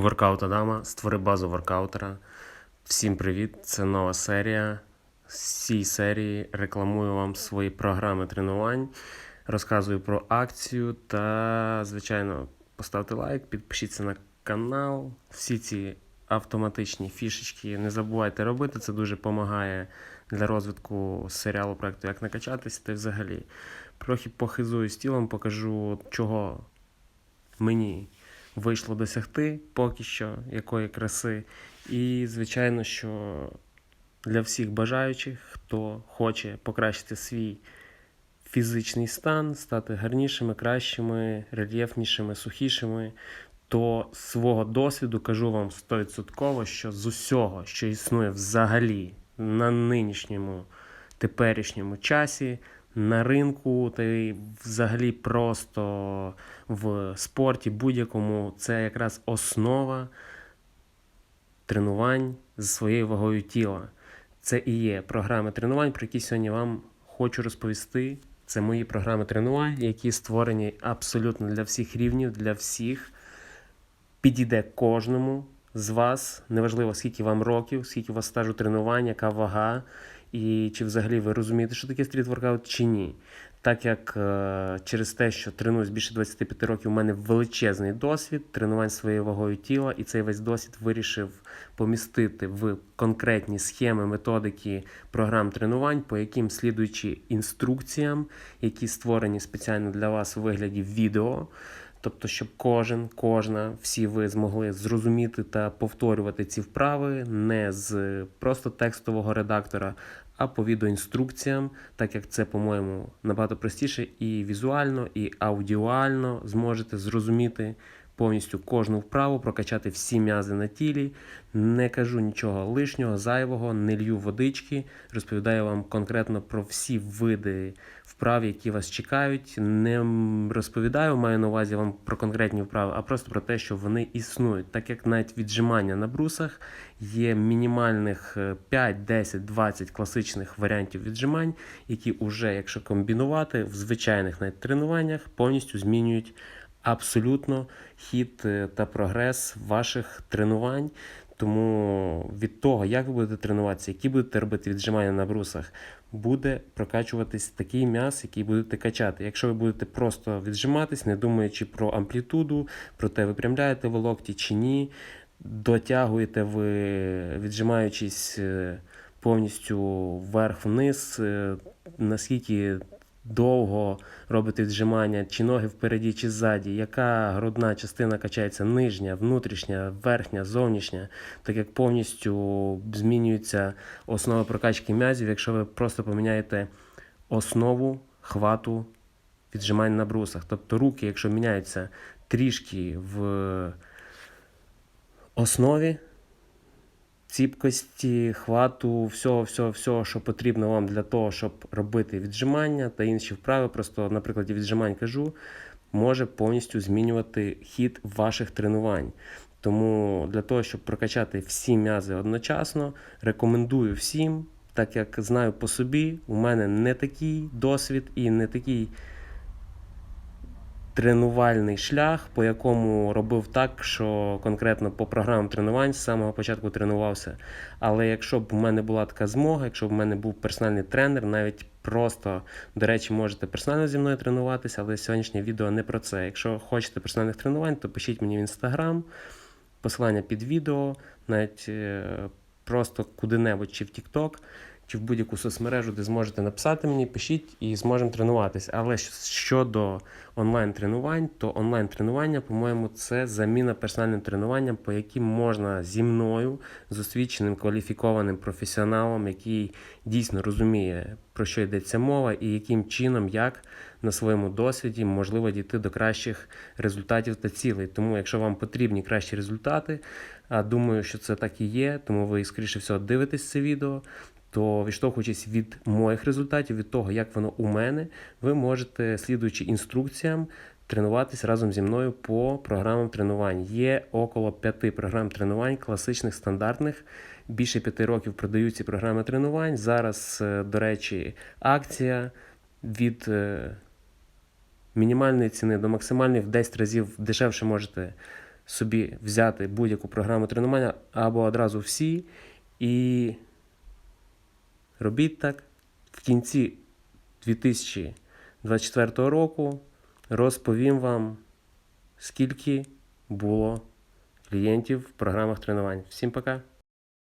Воркаут Адама, створи базу воркаутера. Всім привіт! Це нова серія. З цій серії рекламую вам свої програми тренувань, розказую про акцію та, звичайно, поставте лайк, підпишіться на канал. Всі ці автоматичні фішечки не забувайте робити, це дуже допомагає для розвитку серіалу проекту Як накачатись та взагалі. Трохи похизую з тілом, покажу, чого мені вийшло досягти поки що якої краси. І, звичайно, що для всіх бажаючих, хто хоче покращити свій фізичний стан, стати гарнішими, кращими, рельєфнішими, сухішими, то свого досвіду кажу вам 100%, що з усього, що існує взагалі на нинішньому теперішньому часі, на ринку, та й взагалі просто в спорті будь-якому, це якраз основа тренувань з своєю вагою тіла. Це і є програми тренувань, про які сьогодні вам хочу розповісти. Це мої програми тренувань, які створені абсолютно для всіх рівнів, для всіх. Підійде кожному з вас, неважливо, скільки вам років, скільки у вас стажу тренувань, яка вага, і чи взагалі ви розумієте, що таке стріт-воркаут чи ні. Так як е, через те, що тренуюсь більше 25 років, у мене величезний досвід тренувань своєю вагою тіла, і цей весь досвід вирішив помістити в конкретні схеми, методики програм тренувань, по яким слідуючи інструкціям, які створені спеціально для вас у вигляді відео. Тобто, щоб кожен, кожна, всі ви змогли зрозуміти та повторювати ці вправи не з просто текстового редактора, а по відеоінструкціям, так як це, по-моєму, набагато простіше і візуально, і аудіально зможете зрозуміти повністю кожну вправу, прокачати всі м'язи на тілі. Не кажу нічого лишнього, зайвого, не лью водички. Розповідаю вам конкретно про всі види вправ, які вас чекають. Не розповідаю, маю на увазі вам про конкретні вправи, а просто про те, що вони існують. Так як навіть віджимання на брусах є мінімальних 5, 10, 20 класичних варіантів віджимань, які вже, якщо комбінувати в звичайних навіть тренуваннях, повністю змінюють абсолютно хід е, та прогрес ваших тренувань. Тому від того, як ви будете тренуватися, які будете робити віджимання на брусах, буде прокачуватись такий м'яс, який будете качати. Якщо ви будете просто віджиматись, не думаючи про амплітуду, про те, випрямляєте ви локті чи ні, дотягуєте ви, віджимаючись е, повністю вверх-вниз, е, наскільки довго робите віджимання, чи ноги впереді, чи ззаді, яка грудна частина качається нижня, внутрішня, верхня, зовнішня, так як повністю змінюється основа прокачки м'язів, якщо ви просто поміняєте основу хвату віджимань на брусах. Тобто руки, якщо міняються трішки в основі, ціпкості, хвату, всього, всього, всього, що потрібно вам для того, щоб робити віджимання та інші вправи. Просто, на прикладі віджимань кажу, може повністю змінювати хід ваших тренувань. Тому для того, щоб прокачати всі м'язи одночасно, рекомендую всім, так як знаю по собі, у мене не такий досвід і не такий тренувальний шлях, по якому робив так, що конкретно по програмам тренувань з самого початку тренувався. Але якщо б у мене була така змога, якщо б у мене був персональний тренер, навіть просто, до речі, можете персонально зі мною тренуватися, але сьогоднішнє відео не про це. Якщо хочете персональних тренувань, то пишіть мені в інстаграм, посилання під відео, навіть е, просто куди-небудь чи в TikTok чи в будь-яку соцмережу, де зможете написати мені, пишіть і зможемо тренуватися. Але щодо онлайн-тренувань, то онлайн-тренування, по-моєму, це заміна персональним тренуванням, по яким можна зі мною, з освіченим кваліфікованим професіоналом, який дійсно розуміє, про що йдеться мова, і яким чином, як на своєму досвіді можливо дійти до кращих результатів та цілей. Тому, якщо вам потрібні кращі результати, а думаю, що це так і є, тому ви, скоріше всього, дивитесь це відео то відштовхуючись від моїх результатів, від того, як воно у мене, ви можете, слідуючи інструкціям, тренуватись разом зі мною по програмам тренувань. Є около п'яти програм тренувань, класичних, стандартних. Більше п'яти років продають ці програми тренувань. Зараз, е, до речі, акція від е, мінімальної ціни до максимальної в 10 разів дешевше можете собі взяти будь-яку програму тренування або одразу всі і робіть так. В кінці 2024 року розповім вам, скільки було клієнтів в програмах тренувань. Всім пока!